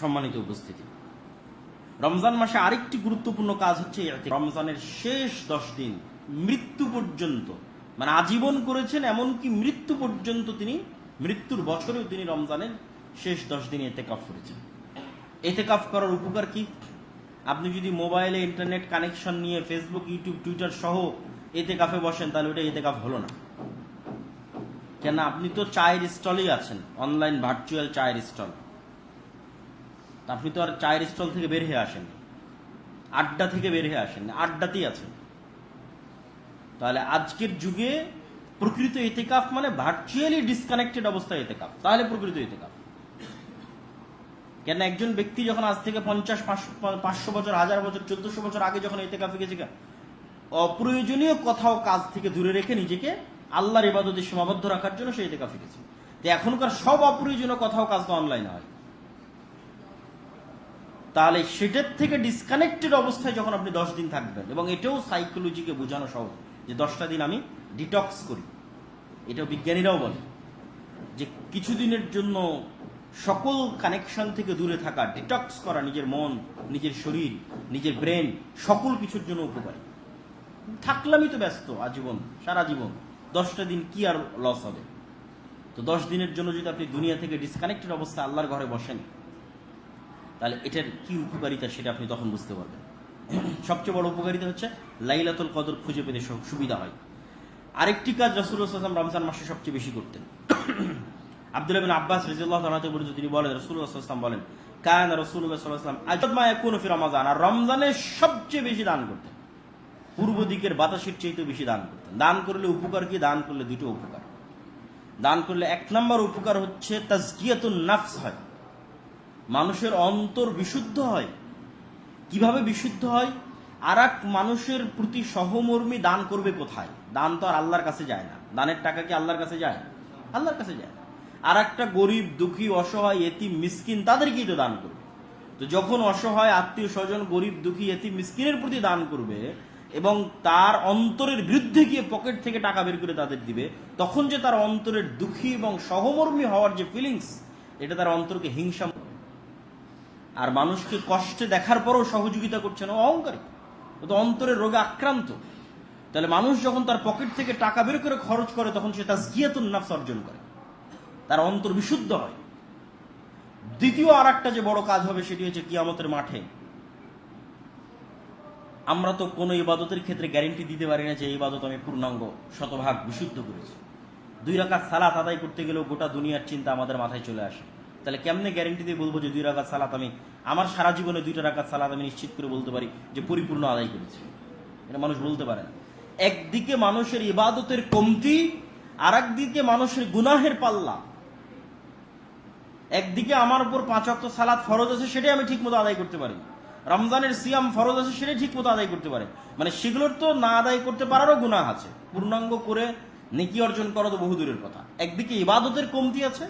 সম্মানিত উপস্থিতি। রমজান মাসে আরেকটি গুরুত্বপূর্ণ কাজ হচ্ছে রমজানের শেষ দশ দিন মৃত্যু পর্যন্ত মানে আজীবন করেছেন এমনকি মৃত্যু পর্যন্ত তিনি, মৃত্যুর বছরেও তিনি রমজানের শেষ দশ দিন এতে কাফ করেছেন। এতে কাফ করার উপকার কি? আপনি যদি মোবাইলে ইন্টারনেট কানেকশন নিয়ে ফেসবুক, ইউটিউব, টুইটার সহ এতে কাফে বসেন, তাহলে ওটা এতে কাফ হলো না। কেন আপনি তো চায়ের স্টলেই আছেন, অনলাইন ভার্চুয়াল চায়ের স্টল। আপনি তো আর চায়ের স্টল থেকে বের হয়ে আসেন আড্ডা থেকে বের হয়ে আসেন আড্ডাতেই আছেন। তাহলে আজকের যুগে প্রকৃত এতেকাফ মানে ভার্চুয়ালি ডিসকানেক্টেড অবস্থায় এতেকাফ তাহলে প্রকৃত এতেকাফ কেন একজন ব্যক্তি যখন আজ থেকে পঞ্চাশ পাঁচশো বছর, হাজার বছর, চোদ্দশো বছর আগে যখন এতেকাফে গেছে অপ্রয়োজনীয় কোথাও কাজ থেকে দূরে রেখে নিজেকে আল্লাহর ইবাদতে সীমাবদ্ধ রাখার জন্য সে এতেকাফে গেছে তো এখনকার সব অপ্রয়োজনীয় কোথাও কাজ তো অনলাইনে হয়। তাহলে সেটার থেকে ডিসকানেক্টেড অবস্থায় যখন আপনি দশ দিন থাকবেন, এবং এটাও সাইকোলজিকে বোঝানো সহজ, যে দশটা দিন আমি ডিটক্স করি। এটাও বিজ্ঞানীরাও বলে, যে কিছুদিনের জন্য সকল কানেকশন থেকে দূরে থাকা ডিটক্স করা নিজের মন, নিজের শরীর, নিজের ব্রেন সকল কিছুর জন্য উপকারী। থাকলামই তো ব্যস্ত আজীবন, সারা জীবন, দশটা দিন কি আর লস হবে? তো দশ দিনের জন্য যদি আপনি দুনিয়া থেকে ডিসকানেক্টেড অবস্থা আল্লাহর ঘরে বসেন তাহলে এটার কি উপকারিতা সেটা আপনি তখন বুঝতে পারবেন। সবচেয়ে বড় উপকারিতা হচ্ছে লাইলাতুল কদর খুঁজে পেতে সব সুবিধা হয়। আরেকটি কাজ রসুল্লাহাম রমজান মাসে সবচেয়ে বেশি করতেন। আব্দুল্লাহ বিন আব্বাস রাজিউল্লাহ তাআলা তিনি বলেন রসুল্লাহাম বলেন কায়ন রসুল্লাহ সাল্লাম আজব মা ইয়াকুনু ফি রমাজান। আর রমজানে সবচেয়ে বেশি দান করতেন। পূর্ব দিকের বাতাসের চাইতে বেশি দান করতেন। দান করলে উপকার কি? দান করলে দুটো উপকার। দান করলে এক নম্বর উপকার হচ্ছে তাজকিয়াতুন নাফস হয়। মানুষের অন্তর বিশুদ্ধ হয়। কীভাবে বিশুদ্ধ হয়? আর এক মানুষের প্রতি সহমর্মী দান করবে কোথায়? দান তো আর আল্লাহর কাছে যায় না। দানের টাকা কি আল্লাহর কাছে যায়? আল্লাহর কাছে যায়। আর একটা গরিব, দুঃখী, অসহায় এতি মিসকিন তাদেরকেই তো দান করবে। তো যখন অসহায়, আত্মীয় স্বজন, গরিব, দুঃখী এতি মিসকিনের প্রতি দান করবে এবং তার অন্তরের বিরুদ্ধে গিয়ে পকেট থেকে টাকা বের করে তাদের দিবে, তখন যে তার অন্তরের দুঃখী এবং সহমর্মী হওয়ার যে ফিলিংস এটা তার অন্তরকে হিংসা আর মানুষকে কষ্টে দেখার পরও সহযোগিতা করছে না অহংকারী। ও তো অন্তরের রোগে আক্রান্ত। তাহলে মানুষ যখন তার পকেট থেকে টাকা বের করে খরচ করে, তখন সে তার জিয়াতুন নাফস অর্জন করে। তার অন্তর বিশুদ্ধ হয়। দ্বিতীয় আর একটা যে বড় কাজ হবে, সেটি হচ্ছে কিয়ামতের মাঠে। আমরা তো কোনো ইবাদতের ক্ষেত্রে গ্যারেন্টি দিতে পারি না যে এই ইবাদত আমি পূর্ণাঙ্গ, শতভাগ বিশুদ্ধ করেছি। দুই রাকাত সালাত আদায় করতে গেলেও গোটা দুনিয়ার চিন্তা আমাদের মাথায় চলে আসে। তাহলে কেমনে গ্যারেন্টি দিয়ে বলব যে দুই রাকাত সালাত আমি আমার সারা জীবনে দুইটা রাকাত সালাদ আমি নিশ্চিত করে বলতে পারি যে পরিপূর্ণ আদায় করেছি। এটা মানুষ বলতে পারে না। একদিকে মানুষের ইবাদতের কমতি আর একদিকে মানুষের গুনাহের পাল্লা। একদিকে আমার উপর পাঁচ অক্ট সালাদ ফরজ আছে সেটাই আমি ঠিক মতো আদায় করতে পারি। রমজানের সিয়াম ফরজ আছে সেটাই ঠিক মতো আদায় করতে পারে। মানে সেগুলোর তো না আদায় করতে পারারও গুনাহ আছে। পূর্ণাঙ্গ করে নেকি অর্জন করা তো বহু দূরের কথা। একদিকে ইবাদতের কমতি আছে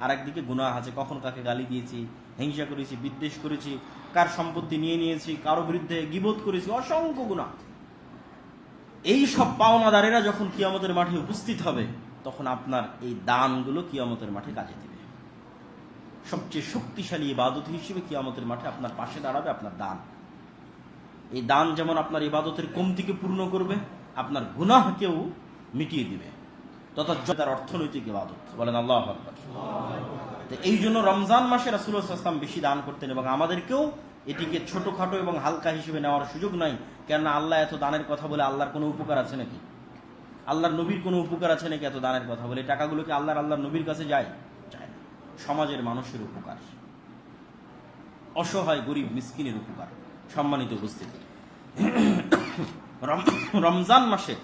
আর একদিকে গুনাহ আছে। কখন কাকে গালি দিয়েছি হিংসা করেছি, বিদ্বেষ করেছি, কার সম্পত্তি নিয়ে নিয়েছি, কারও বিরুদ্ধে গিবোধ করেছি, অসংখ্য গুনাহ এই সব পাওনাদারেরা যখন কিয়ামতের মাঠে উপস্থিত হবে, তখন আপনার এই দানগুলো কিয়ামতের মাঠে কাজে দেবে। সবচেয়ে শক্তিশালী ইবাদত হিসেবে কিয়ামতের মাঠে আপনার পাশে দাঁড়াবে আপনার দান। এই দান যেমন আপনার ইবাদতের কমতিকে পূর্ণ করবে, আপনার গুনাহকেও মিটিয়ে দিবে। তথা তার অর্থনৈতিক ইবাদত। বলেন আল্লাহ আকবার। তো এই জন্য রমজান মাসে রাসুলাম বেশি দান করতেন এবং আমাদেরকেও এটিকে ছোটখাটো এবং হালকা হিসেবে নেওয়ার সুযোগ নাই, কেননা আল্লাহ এত দানের কথা বলে আল্লাহর কোনো উপকার আছে নাকি? আল্লাহর নবীর কোনো উপকার আছে নাকি এত দানের কথা বলে? টাকাগুলো কি আল্লাহর আল্লাহর নবীর কাছে যায়? যায় না। সমাজের মানুষের উপকার। অসহায়, গরিব, মিসকিনের উপকার। সম্মানিত উপস্থিতি। রম- রমজান মাসে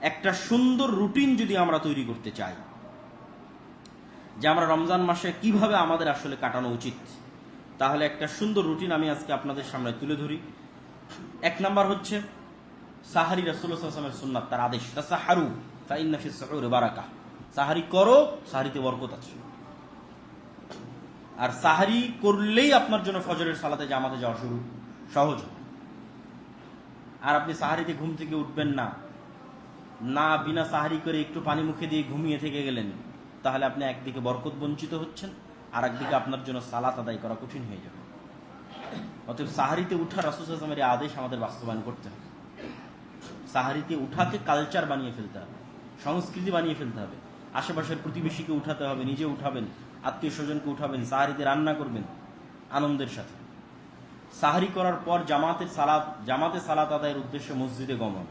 একটা সুন্দর রুটিন যদি আমরা তৈরি করতে চাই যে আমরা রমজান মাসে কীভাবে আমাদের আসলে কাটানো উচিত, তাহলে একটা সুন্দর রুটিন আমি আজকে আপনাদের সামনে তুলে ধরি। এক নাম্বার হচ্ছে, সাহারি রাসুলের সুন্নাত, তার আদেশ সাহারু বারাকা সাহারি করো, সাহারিতে বরকত আছে। আর সাহারি করলেই আপনার জন্য ফজরের সালাতে জামাতে যাওয়া শুরু, সহজ আর আপনি সাহারিতে ঘুম থেকে উঠবেন না না বিনা সাহারি করে একটু পানি মুখে দিয়ে ঘুমিয়ে থেকে গেলেন তাহলে আপনি একদিকে বরকত বঞ্চিত হচ্ছেন আর একদিকে আপনার জন্য সালাত আদায় করা কঠিন হয়ে যাবে। অতএব সাহারিতে উঠা রাসুসলামের আদেশ আমাদের বাস্তবায়ন করতে হবে। সাহারিতে উঠাকে কালচার বানিয়ে ফেলতে হবে, সংস্কৃতি বানিয়ে ফেলতে হবে। আশেপাশের প্রতিবেশীকে উঠাতে হবে, নিজে উঠাবেন আত্মীয় স্বজনকে উঠাবেন, সাহারিতে রান্না করবেন, আনন্দের সাথে। সাহারি করার পর জামাতের সালাত, জামাতে সালাত আদায়ের উদ্দেশ্যে মসজিদে গমন।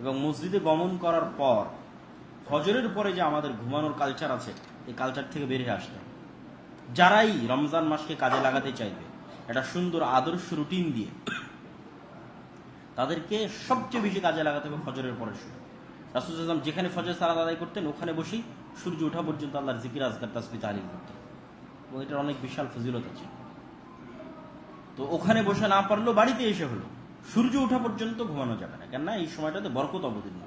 এবং মসজিদে গমন করার পর ফজরের পরে যে আমাদের ঘুমানোর কালচার আছে, এই কালচার থেকে বেরিয়ে আসতে যারাই রমজান মাসকে কাজে লাগাতে চাইবে, একটা সুন্দর আদর্শ রুটিন দিয়ে তাদেরকে সবচেয়ে বেশি কাজে লাগাতে হবে ফজরের পরে শুরু রাসুল ইসলাম যেখানে ফজর সালাদ আদায় করতেন, ওখানে বসেই সূর্য ওঠা পর্যন্ত আল্লাহর জিকির আজকার তাসবি তালিম করতেন। এবং এটার অনেক বিশাল ফজিলত আছে। তো ওখানে বসে না পারলেও বাড়িতে এসে হলো, সূর্য ওঠা পর্যন্ত ঘুমানো যাবে না। কেননা এই সময়টাতে বরকত অবতীর্ণ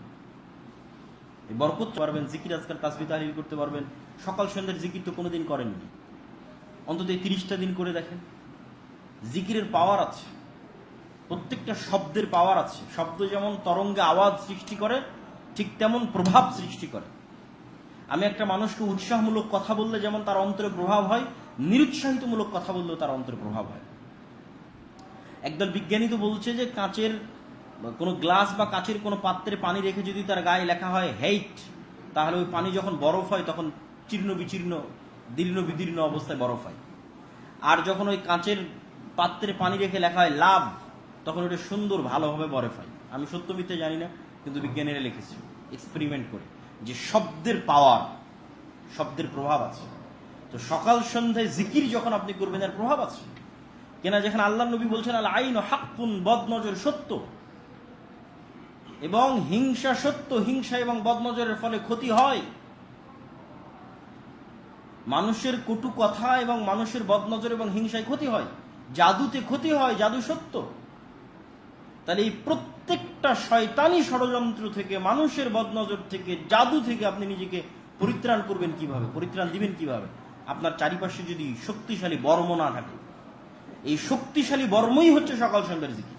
বরকত পারবেন, জিকির আজকার তাসবি তালিল করতে পারবেন। সকাল সন্ধ্যের জিকির তো কোনোদিন করেননি। অন্তত এই তিরিশটা দিন করে দেখেন। জিকিরের পাওয়ার আছে। প্রত্যেকটা শব্দের পাওয়ার আছে। শব্দ যেমন তরঙ্গে আওয়াজ সৃষ্টি করে, ঠিক তেমন প্রভাব সৃষ্টি করে। আমি একটা মানুষকে উৎসাহমূলক কথা বললে যেমন তার অন্তরে প্রভাব হয়, নিরুৎসাহিতমূলক কথা বললেও তার অন্তরে প্রভাব হয়। একদল বিজ্ঞানী তো বলছে যে কাঁচের কোনো গ্লাস বা কাঁচের কোনো পাত্রে পানি রেখে যদি তার গায়ে লেখা হয় হেইট, তাহলে ওই পানি যখন বরফ হয় তখন চীর্ণ বিচীর্ণ দীর্ণ বিদীর্ণ অবস্থায় বরফ হয়। আর যখন ওই কাঁচের পাত্রে পানি রেখে লেখা হয় লাভ, তখন ওটা সুন্দর ভালোভাবে বরফ হয়। আমি সত্য মিথ্যে জানি না, কিন্তু বিজ্ঞানীরা লিখেছে এক্সপেরিমেন্ট করে যে শব্দের পাওয়ার শব্দের প্রভাব আছে। তো সকাল সন্ধ্যায় জিকির যখন আপনি করবেন, এর প্রভাব আছে। কেনা যেখানে আল্লাহ নবী বলছেন, আল আইন হাক্কুন বদ নজর সত্য। এবং হিংসা সত্য, হিংসা এবং বদনজরের ফলে ক্ষতি হয়। মানুষের কটু কথা এবং মানুষের বদনজর এবং হিংসায় ক্ষতি হয়। জাদুতে ক্ষতি হয়, জাদু সত্য। তাহলে এই প্রত্যেকটা শয়তানি ষড়যন্ত্র থেকে, মানুষের বদনজর থেকে, জাদু থেকে আপনি নিজেকে পরিত্রাণ করবেন কীভাবে? পরিত্রাণ দিবেন কীভাবে? আপনার চারিপাশে যদি শক্তিশালী বর্ম না থাকে। এই শক্তিশালী বর্মই হচ্ছে সকাল সন্ধ্যার জিকির।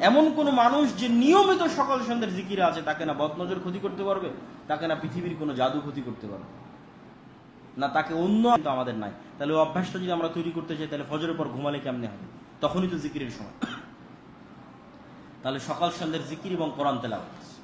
এমন কোন মানুষ যে নিয়মিত সকাল সন্ধ্যার জিকিরা আছে, তাকে না বদনজর ক্ষতি করতে পারবে, তাকে না পৃথিবীর কোনো জাদু ক্ষতি করতে পারবে। না, তাকে অন্য আমাদের নাই। তাহলে ওই অভ্যাসটা যদি আমরা তৈরি করতে চাই, তাহলে ফজরের পর ঘুমালে কেমনে হবে? তখনই তো জিকিরের সময়। তাহলে সকাল সন্ধ্যের জিকির এবং কোরআন তেলাওয়াত।